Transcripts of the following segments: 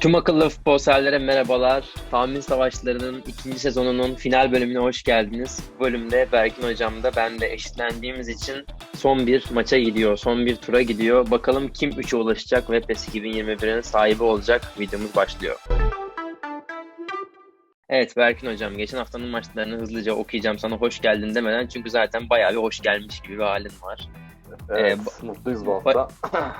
Tüm akıllı futbol severlere merhabalar. Tahmin Savaşları'nın ikinci sezonunun final bölümüne hoş geldiniz. Bu bölümde Berkin Hocam da ben de eşitlendiğimiz için son bir maça gidiyor, son bir tura gidiyor. Bakalım kim 3'e ulaşacak ve PES 2021'in sahibi olacak. Videomuz başlıyor. Evet Berkin Hocam, geçen haftanın maçlarını hızlıca okuyacağım sana hoş geldin demeden çünkü zaten bayağı bir hoş gelmiş gibi bir halin var. Evet, ee, mutluyuz bu hafta.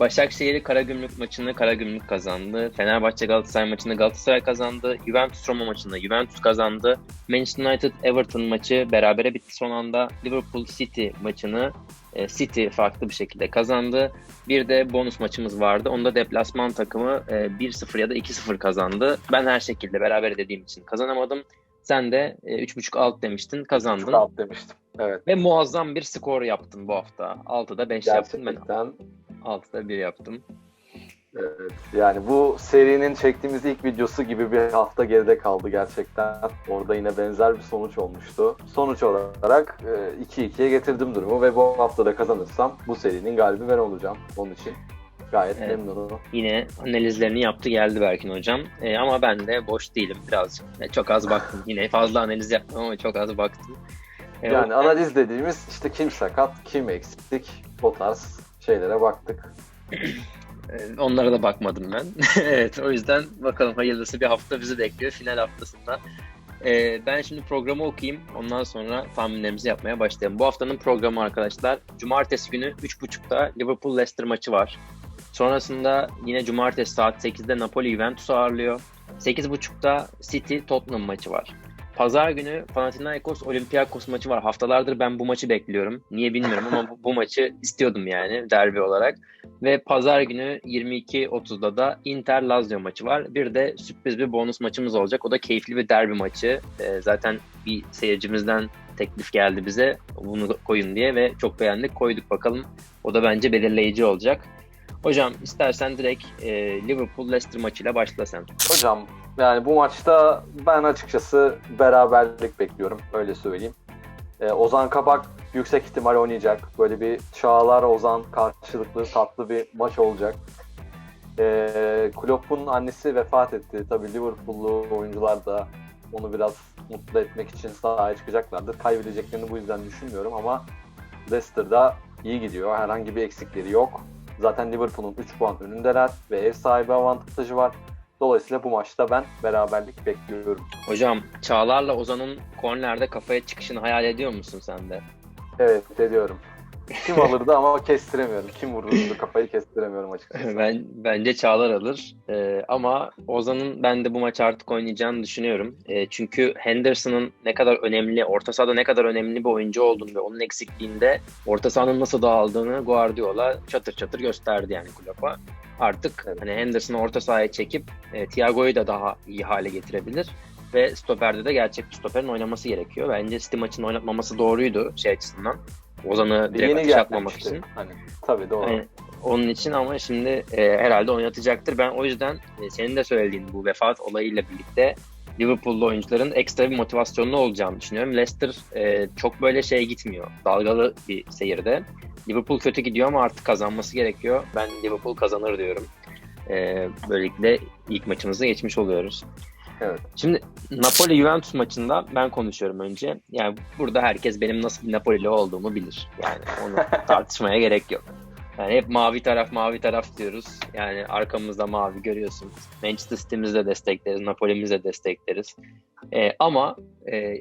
Başakşehir Karagümrük maçını Karagümrük kazandı. Fenerbahçe Galatasaray maçını Galatasaray kazandı. Juventus Roma maçını Juventus kazandı. Manchester United Everton maçı berabere bitti son anda. Liverpool City maçını e, City farklı bir şekilde kazandı. Bir de bonus maçımız vardı. Onda deplasman takımı 1-0 e, ya da 2-0 kazandı. Ben her şekilde beraber dediğim için kazanamadım. Sen de 3.5 e, alt demiştin, kazandın. 3.5 alt demiştim. Evet. Ve muazzam bir skor yaptın bu hafta. 6'da 5 Gerçekten yaptın. Ben 6'da 1 yaptım. Evet, yani bu serinin çektiğimiz ilk videosu gibi bir hafta geride kaldı gerçekten. Orada yine benzer bir sonuç olmuştu. Sonuç olarak 2-2'ye getirdim durumu ve bu hafta da kazanırsam bu serinin galibi ben olacağım onun için. Gayet evet. memnunum. Yine analizlerini yaptı geldi Berkin hocam. E, ama ben de boş değilim birazcık. E, çok az baktım. Yine fazla analiz yapmam ama çok az baktım. E, yani o... analiz dediğimiz işte kim sakat, kim eksik, o tarz şeylere baktık. Ee, onlara da bakmadım ben. evet o yüzden bakalım hayırlısı bir hafta bizi bekliyor final haftasında. Ee, ben şimdi programı okuyayım. Ondan sonra tahminlerimizi yapmaya başlayalım. Bu haftanın programı arkadaşlar. Cumartesi günü 3.30'da Liverpool Leicester maçı var. Sonrasında yine cumartesi saat 8'de Napoli Juventus ağırlıyor. 8.30'da City Tottenham maçı var. Pazar günü Panathinaikos Olympiakos maçı var. Haftalardır ben bu maçı bekliyorum. Niye bilmiyorum ama bu, bu maçı istiyordum yani derbi olarak. Ve pazar günü 22.30'da da Inter Lazio maçı var. Bir de sürpriz bir bonus maçımız olacak. O da keyifli bir derbi maçı. Ee, zaten bir seyircimizden teklif geldi bize bunu koyun diye ve çok beğendik koyduk bakalım. O da bence belirleyici olacak. Hocam istersen direkt e, Liverpool Leicester maçıyla başla sen. Hocam yani bu maçta ben açıkçası beraberlik bekliyorum. Öyle söyleyeyim. Ee, Ozan Kabak yüksek ihtimal oynayacak. Böyle bir Çağlar Ozan karşılıklı tatlı bir maç olacak. Ee, Klopp'un annesi vefat etti. Tabii Liverpool'lu oyuncular da onu biraz mutlu etmek için sahaya çıkacaklardır. Kaybedeceklerini bu yüzden düşünmüyorum ama Leicester'da iyi gidiyor. Herhangi bir eksikleri yok. Zaten Liverpool'un 3 puan önündeler ve ev sahibi avantajı var. Dolayısıyla bu maçta ben beraberlik bekliyorum. Hocam Çağlar'la Ozan'ın kornerde kafaya çıkışını hayal ediyor musun sen de? Evet ediyorum. Kim alırdı ama kestiremiyorum. Kim vururdu kafayı kestiremiyorum açıkçası. ben Bence Çağlar alır. Ee, ama Ozan'ın ben de bu maç artık oynayacağını düşünüyorum. Ee, çünkü Henderson'ın ne kadar önemli, orta sahada ne kadar önemli bir oyuncu olduğunu ve onun eksikliğinde orta sahanın nasıl dağıldığını Guardiola çatır çatır gösterdi yani kulübe. Artık evet. hani Henderson'ı orta sahaya çekip e, Thiago'yu da daha iyi hale getirebilir ve stoperde de gerçek bir stoperin oynaması gerekiyor. Bence City maçını oynatmaması doğruydu şey açısından. Ozan'ı direkt atmamak için. Hani, tabii doğru. Yani, onun için ama şimdi e, herhalde oynatacaktır. Ben o yüzden e, senin de söylediğin bu vefat olayıyla birlikte Liverpool'lu oyuncuların ekstra bir motivasyonlu olacağını düşünüyorum. Leicester e, çok böyle şey gitmiyor. Dalgalı bir seyirde. Liverpool kötü gidiyor ama artık kazanması gerekiyor. Ben Liverpool kazanır diyorum. E, böylelikle ilk maçımızı geçmiş oluyoruz. Evet. Şimdi Napoli Juventus maçında ben konuşuyorum önce. Yani burada herkes benim nasıl bir Napoli'li olduğumu bilir. Yani onu tartışmaya gerek yok. Yani hep mavi taraf mavi taraf diyoruz. Yani arkamızda mavi görüyorsunuz. Manchester City'mizde destekleriz, Napoli'mizde destekleriz. Ee, ama e,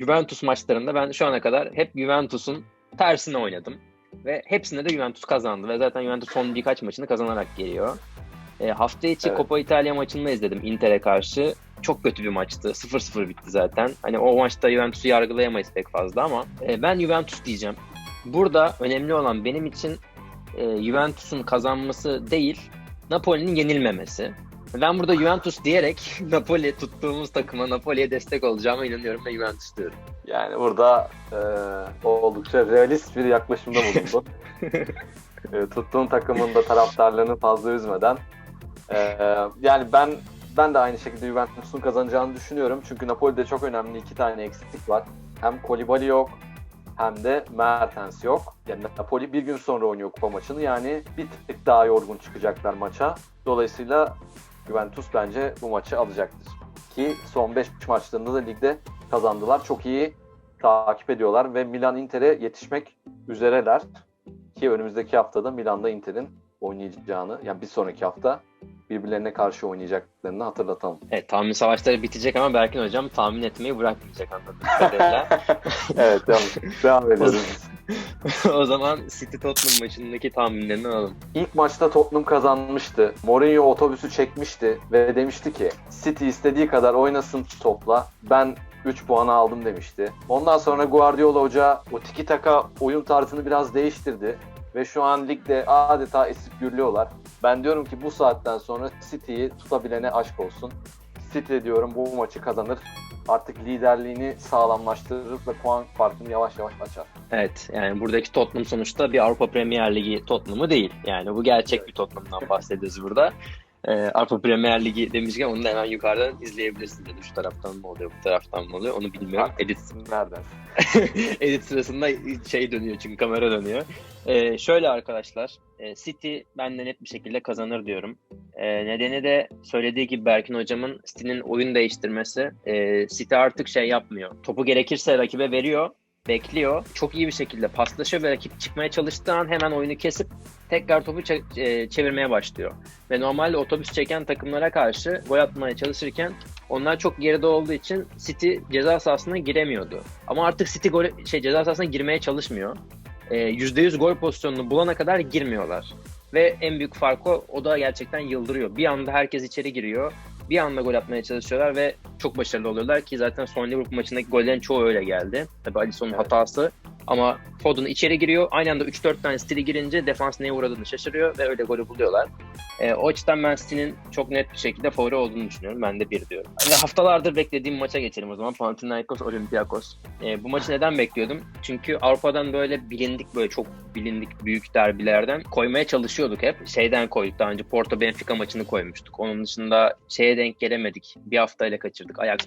Juventus maçlarında ben şu ana kadar hep Juventus'un tersine oynadım. Ve hepsinde de Juventus kazandı. Ve zaten Juventus son birkaç maçını kazanarak geliyor. E, hafta içi evet. Coppa Italia maçını izledim Inter'e karşı. Çok kötü bir maçtı. 0-0 bitti zaten. Hani o maçta Juventus'u yargılayamayız pek fazla ama e, ben Juventus diyeceğim. Burada önemli olan benim için e, Juventus'un kazanması değil, Napoli'nin yenilmemesi. Ben burada Juventus diyerek Napoli tuttuğumuz takıma Napoli'ye destek olacağıma inanıyorum ve Juventus diyorum. Yani burada e, oldukça realist bir yaklaşımda bulundun. e, tuttuğun takımın da taraftarlarını fazla üzmeden. E, yani ben ben de aynı şekilde Juventus'un kazanacağını düşünüyorum. Çünkü Napoli'de çok önemli iki tane eksiklik var. Hem Kolibali yok hem de Mertens yok. Yani Napoli bir gün sonra oynuyor kupa maçını. Yani bir tık daha yorgun çıkacaklar maça. Dolayısıyla Juventus bence bu maçı alacaktır. Ki son 5 maçlarında da ligde kazandılar. Çok iyi takip ediyorlar ve Milan Inter'e yetişmek üzereler. Ki önümüzdeki haftada Milan'da Inter'in oynayacağını, yani bir sonraki hafta birbirlerine karşı oynayacaklarını hatırlatalım. Evet tahmin savaşları bitecek ama Berkin hocam tahmin etmeyi bırakmayacak anladığım kadarıyla. evet devam, devam ediyoruz. o zaman City Tottenham maçındaki tahminlerini alalım. İlk maçta Tottenham kazanmıştı. Mourinho otobüsü çekmişti ve demişti ki City istediği kadar oynasın topla. Ben 3 puanı aldım demişti. Ondan sonra Guardiola Hoca o tiki taka oyun tarzını biraz değiştirdi. Ve şu an ligde adeta esip gürlüyorlar. Ben diyorum ki bu saatten sonra City'yi tutabilene aşk olsun. City diyorum bu maçı kazanır. Artık liderliğini sağlamlaştırır ve puan farkını yavaş yavaş açar. Evet yani buradaki Tottenham sonuçta bir Avrupa Premier Ligi Tottenham'ı değil. Yani bu gerçek bir Tottenham'dan bahsediyoruz burada. Ee, Avrupa Premier Ligi demişken onu da hemen yukarıdan izleyebilirsiniz. Yani şu taraftan mı oluyor, bu taraftan mı oluyor onu bilmiyorum. Edit, Nereden? edit sırasında şey dönüyor çünkü kamera dönüyor. Ee, şöyle arkadaşlar, e, City benden net bir şekilde kazanır diyorum. Ee, nedeni de söylediği gibi Berkin hocamın City'nin oyun değiştirmesi. Ee, City artık şey yapmıyor. Topu gerekirse rakibe veriyor bekliyor. Çok iyi bir şekilde paslaşıyor ve rakip çıkmaya çalıştığı an hemen oyunu kesip tekrar topu çevirmeye başlıyor. Ve normalde otobüs çeken takımlara karşı gol atmaya çalışırken onlar çok geride olduğu için City ceza sahasına giremiyordu. Ama artık City gol, şey, ceza sahasına girmeye çalışmıyor. E, %100 gol pozisyonunu bulana kadar girmiyorlar. Ve en büyük fark o, o da gerçekten yıldırıyor. Bir anda herkes içeri giriyor bir anda gol atmaya çalışıyorlar ve çok başarılı oluyorlar ki zaten son Liverpool maçındaki gollerin çoğu öyle geldi. Tabii Alisson'un evet. hatası ama Foden içeri giriyor. Aynı anda 3-4 tane stili girince defans neye uğradığını şaşırıyor ve öyle golü buluyorlar. E, o açıdan ben City'nin çok net bir şekilde favori olduğunu düşünüyorum. Ben de bir diyorum. Ve haftalardır beklediğim maça geçelim o zaman. Panathinaikos Olympiakos. E, bu maçı neden bekliyordum? Çünkü Avrupa'dan böyle bilindik böyle çok bilindik büyük derbilerden koymaya çalışıyorduk hep. Şeyden koyduk daha önce Porto Benfica maçını koymuştuk. Onun dışında şeye denk gelemedik. Bir haftayla kaçırdık. Ajax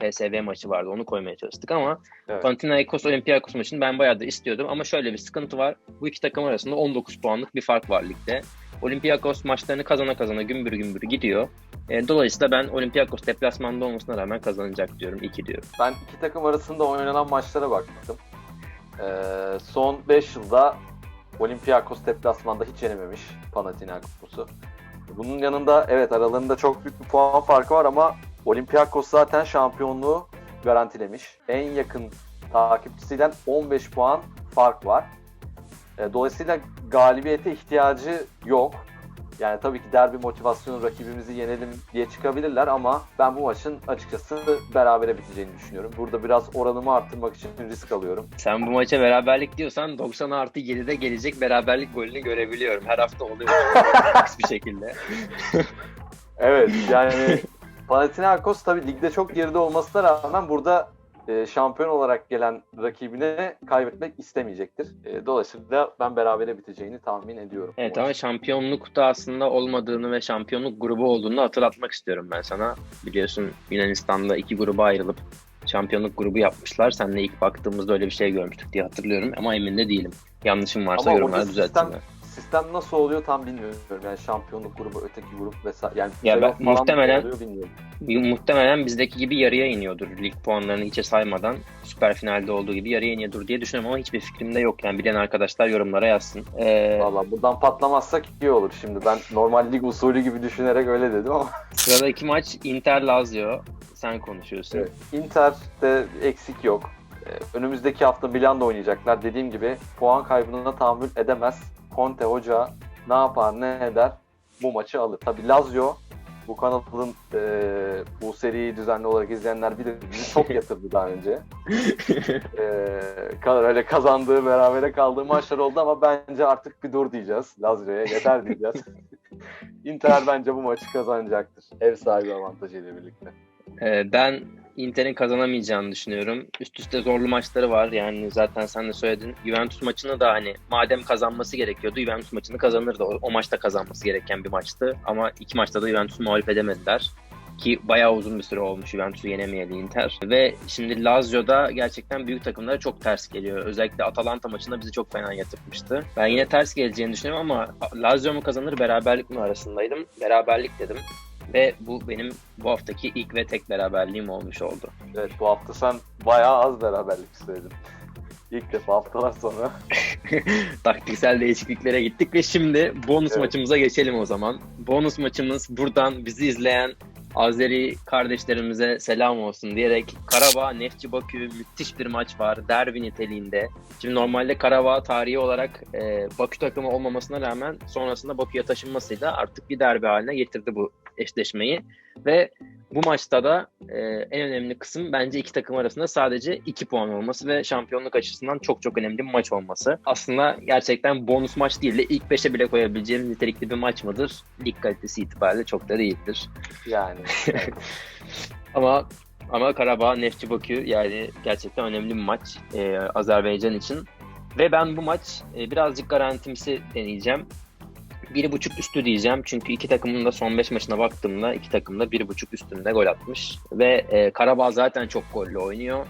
PSV maçı vardı. Onu koymaya çalıştık ama evet. Panathinaikos Olympiakos maçını ben bayağı da istiyordum ama şöyle bir sıkıntı var. Bu iki takım arasında 19 puanlık bir fark var ligde. Olympiakos maçlarını kazana kazana gümbür gümbür gidiyor. E, dolayısıyla ben Olympiakos deplasmanda olmasına rağmen kazanacak diyorum. 2 diyorum. Ben iki takım arasında oynanan maçlara baktım. E, son 5 yılda Olympiakos deplasmanda hiç yenememiş Panathinaikos'u. Bunun yanında evet aralarında çok büyük bir puan farkı var ama Olympiakos zaten şampiyonluğu garantilemiş. En yakın takipçisiyle 15 puan fark var. E, dolayısıyla galibiyete ihtiyacı yok. Yani tabii ki derbi motivasyonu rakibimizi yenelim diye çıkabilirler ama ben bu maçın açıkçası berabere biteceğini düşünüyorum. Burada biraz oranımı arttırmak için risk alıyorum. Sen bu maça beraberlik diyorsan 90 artı 7'de gelecek beraberlik golünü görebiliyorum. Her hafta oluyor bir şekilde. evet yani Panathinaikos tabii ligde çok geride olmasına rağmen burada e, şampiyon olarak gelen rakibine kaybetmek istemeyecektir. E, dolayısıyla ben berabere biteceğini tahmin ediyorum. Evet ama şampiyonlukta aslında olmadığını ve şampiyonluk grubu olduğunu hatırlatmak istiyorum ben sana. Biliyorsun Yunanistan'da iki gruba ayrılıp şampiyonluk grubu yapmışlar. Seninle ilk baktığımızda öyle bir şey görmüştük diye hatırlıyorum ama emin de değilim. Yanlışım varsa ama yorumlara düzeltsinler sistem nasıl oluyor tam bilmiyorum. Yani şampiyonluk grubu, öteki grup vesaire. Yani ya ben muhtemelen muhtemelen bizdeki gibi yarıya iniyordur. Lig puanlarını içe saymadan süper finalde olduğu gibi yarıya iniyordur diye düşünüyorum ama hiçbir fikrim de yok. Yani bilen arkadaşlar yorumlara yazsın. Ee... Valla buradan patlamazsak iyi olur şimdi. Ben normal lig usulü gibi düşünerek öyle dedim ama. Sıradaki maç Inter Lazio. Sen konuşuyorsun. Evet. Inter'de eksik yok. Ee, önümüzdeki hafta Milan'da oynayacaklar. Dediğim gibi puan kaybına tahammül edemez. Conte hoca ne yapar ne eder bu maçı alır. Tabi Lazio bu kanalın e, bu seriyi düzenli olarak izleyenler bilir bizi çok yatırdı daha önce. e, öyle kazandığı, berabere kaldığı maçlar oldu ama bence artık bir dur diyeceğiz. Lazio'ya yeter diyeceğiz. Inter bence bu maçı kazanacaktır. Ev sahibi avantajıyla birlikte. Ee, ben Inter'in kazanamayacağını düşünüyorum. Üst üste zorlu maçları var. Yani zaten sen de söyledin. Juventus maçını da hani madem kazanması gerekiyordu Juventus maçını kazanırdı. O, o maçta kazanması gereken bir maçtı. Ama iki maçta da Juventus'u mağlup edemediler. Ki bayağı uzun bir süre olmuş Juventus'u yenemeyeli Inter. Ve şimdi Lazio'da gerçekten büyük takımlara çok ters geliyor. Özellikle Atalanta maçında bizi çok fena yatırmıştı. Ben yine ters geleceğini düşünüyorum ama Lazio mu kazanır beraberlik mi arasındaydım. Beraberlik dedim. Ve bu benim bu haftaki ilk ve tek beraberliğim olmuş oldu. Evet bu hafta sen bayağı az beraberlik söyledin. İlk defa haftalar sonra. Taktiksel değişikliklere gittik ve şimdi bonus Evet. maçımıza geçelim o zaman. Bonus maçımız buradan bizi izleyen Azeri kardeşlerimize selam olsun diyerek Karabağ Neftçi Bakü müthiş bir maç var derbi niteliğinde. Şimdi normalde Karabağ tarihi olarak e, Bakü takımı olmamasına rağmen sonrasında Bakü'ye taşınmasıyla artık bir derbi haline getirdi bu eşleşmeyi. Ve bu maçta da e, en önemli kısım bence iki takım arasında sadece iki puan olması ve şampiyonluk açısından çok çok önemli bir maç olması. Aslında gerçekten bonus maç değil de ilk 5'e bile koyabileceğim nitelikli bir maç mıdır? Lig kalitesi itibariyle çok da değildir. Yani. Ama ama Karabağ Neftçi Bakü yani gerçekten önemli bir maç e, Azerbaycan için. Ve ben bu maç e, birazcık garantimsi deneyeceğim. Bir buçuk üstü diyeceğim çünkü iki takımın da son 5 maçına baktığımda iki takım da bir buçuk üstünde gol atmış. Ve e, Karabağ zaten çok gollü oynuyor.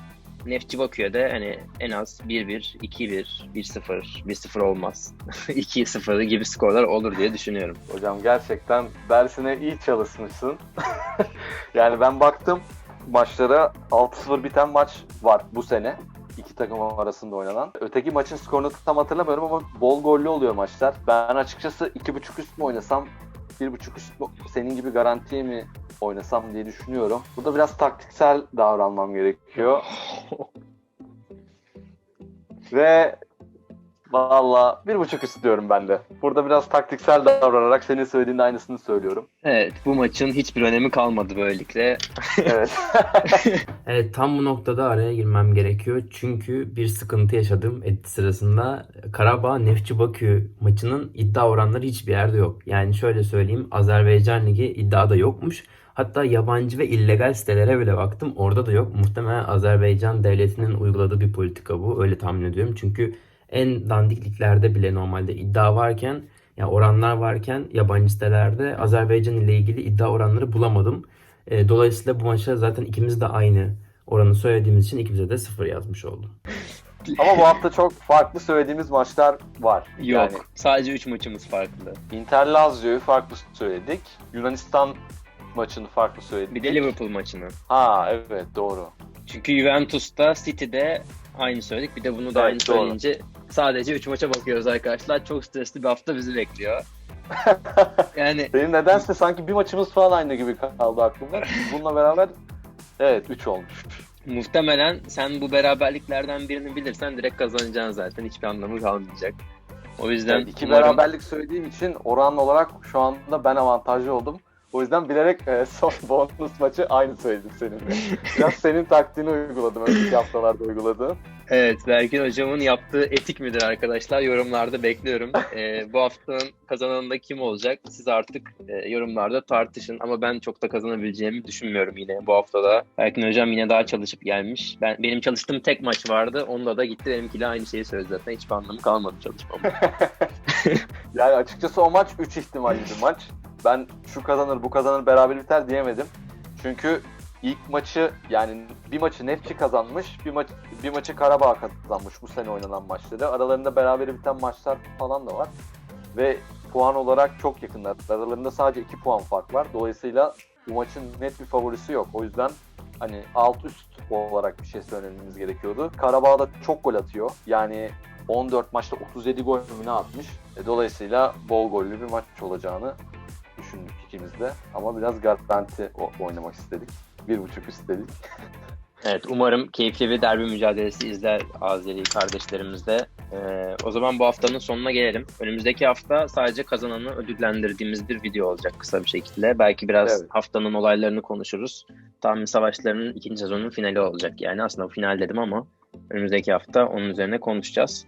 Neftçi Bakü'ye de hani en az 1-1, 2-1, 1-0, 1-0 olmaz. 2-0 gibi skorlar olur diye düşünüyorum. Hocam gerçekten dersine iyi çalışmışsın. yani ben baktım maçlara 6-0 biten maç var bu sene. İki takım arasında oynanan. Öteki maçın skorunu tam hatırlamıyorum ama bol gollü oluyor maçlar. Ben açıkçası 2.5 üst mü oynasam 1.5 üst mü senin gibi garantiye mi oynasam diye düşünüyorum. Burada biraz taktiksel davranmam gerekiyor. Ve Valla bir buçuk üst diyorum ben de. Burada biraz taktiksel davranarak senin söylediğin aynısını söylüyorum. Evet bu maçın hiçbir önemi kalmadı böylelikle. Evet. Evet tam bu noktada araya girmem gerekiyor. Çünkü bir sıkıntı yaşadım edit sırasında. Karabağ Neftçi Bakü maçının iddia oranları hiçbir yerde yok. Yani şöyle söyleyeyim Azerbaycan Ligi iddiada yokmuş. Hatta yabancı ve illegal sitelere bile baktım. Orada da yok. Muhtemelen Azerbaycan devletinin uyguladığı bir politika bu. Öyle tahmin ediyorum. Çünkü en dandik liglerde bile normalde iddia varken ya oranlar varken yabancı sitelerde Azerbaycan ile ilgili iddia oranları bulamadım. E, dolayısıyla bu maça zaten ikimiz de aynı oranı söylediğimiz için ikimize de sıfır yazmış oldu. Ama bu hafta çok farklı söylediğimiz maçlar var. Yok. Yani Sadece 3 maçımız farklı. Inter Lazio'yu farklı söyledik. Yunanistan maçını farklı söyledik. Bir de Liverpool maçını. Ha evet doğru. Çünkü Juventus'ta, City'de aynı söyledik. Bir de bunu da Evet, aynı doğru. söyleyince sadece 3 maça bakıyoruz arkadaşlar. Çok stresli bir hafta bizi bekliyor. Yani Benim nedense sanki bir maçımız falan aynı gibi kaldı aklımda. Bununla beraber evet 3 olmuş. muhtemelen sen bu beraberliklerden birini bilirsen direkt kazanacaksın zaten. Hiçbir anlamı kalmayacak. O yüzden Evet, iki umarım- beraberlik söylediğim için oran olarak şu anda ben avantajlı oldum. O yüzden bilerek e, son bonus maçı aynı söyledim seninle. Biraz senin taktiğini uyguladım önceki haftalarda uyguladığım. Evet, Berkin hocamın yaptığı etik midir arkadaşlar? Yorumlarda bekliyorum. Ee, bu haftanın kazananında kim olacak? Siz artık e, yorumlarda tartışın. Ama ben çok da kazanabileceğimi düşünmüyorum yine bu haftada. Berkin hocam yine daha çalışıp gelmiş. Ben Benim çalıştığım tek maç vardı. Onda da gitti benimkiyle aynı şeyi söyledi zaten. Hiçbir anlamı kalmadı çalışmamın. Yani açıkçası o maç 3 ihtimalli bir maç. Ben şu kazanır bu kazanır beraber biter diyemedim. Çünkü ilk maçı yani bir maçı Nefçi kazanmış, bir maç bir maçı Karabağ kazanmış bu sene oynanan maçları. Aralarında beraber biten maçlar falan da var. Ve puan olarak çok yakınlar. Aralarında sadece 2 puan fark var. Dolayısıyla bu maçın net bir favorisi yok. O yüzden hani alt üst olarak bir şey söylememiz gerekiyordu. Karabağ da çok gol atıyor. Yani 14 maçta 37 gol mü atmış. E, dolayısıyla bol gollü bir maç olacağını düşündük ikimiz de. Ama biraz garanti oynamak istedik. Bir buçuk istedik. Evet, umarım keyifli bir derbi mücadelesi izler Azeri kardeşlerimiz de. Ee, o zaman bu haftanın sonuna gelelim. Önümüzdeki hafta sadece kazananı ödüllendirdiğimiz bir video olacak kısa bir şekilde. Belki biraz Evet. haftanın olaylarını konuşuruz. Tahmin Savaşları'nın ikinci sezonun finali olacak. Yani aslında final dedim ama önümüzdeki hafta onun üzerine konuşacağız.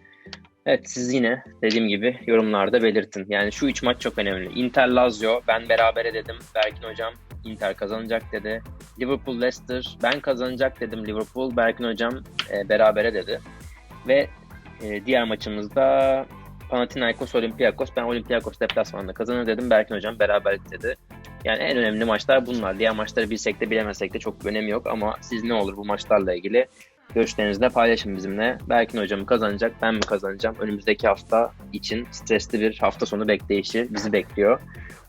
Evet siz yine dediğim gibi yorumlarda belirtin. Yani şu üç maç çok önemli. Inter Lazio ben berabere dedim. Berkin hocam Inter kazanacak dedi. Liverpool Leicester ben kazanacak dedim Liverpool. Berkin hocam e, berabere dedi. Ve e, diğer maçımızda Panathinaikos Olympiakos ben Olympiakos deplasmanda kazanır dedim. Berkin hocam beraberlik dedi. Yani en önemli maçlar bunlar. Diğer maçları bilsek de bilemesek de çok bir önemi yok ama siz ne olur bu maçlarla ilgili görüşlerinizi de paylaşın bizimle. Berkin hocam kazanacak, ben mi kazanacağım? Önümüzdeki hafta için stresli bir hafta sonu bekleyişi bizi bekliyor.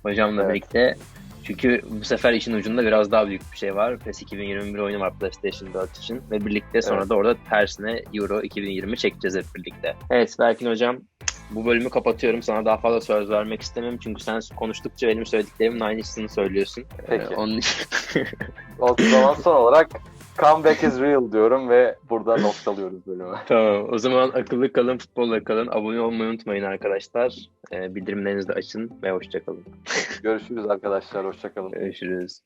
Hocamla Evet. birlikte Çünkü bu sefer işin ucunda biraz daha büyük bir şey var. PES 2021 oyunu var PlayStation 4 için ve birlikte sonra Evet. da orada tersine Euro 2020 çekeceğiz hep birlikte. Evet Berkin hocam bu bölümü kapatıyorum. Sana daha fazla söz vermek istemem çünkü sen konuştukça benim söylediklerimin aynısını söylüyorsun. Ee, Peki. onun için O zaman son olarak comeback is real diyorum ve burada noktalıyoruz bölümü. Tamam. O zaman akıllı kalın, futbolla kalın. Abone olmayı unutmayın arkadaşlar. Ee, bildirimlerinizi de açın ve hoşçakalın. Görüşürüz arkadaşlar. Hoşçakalın. Görüşürüz.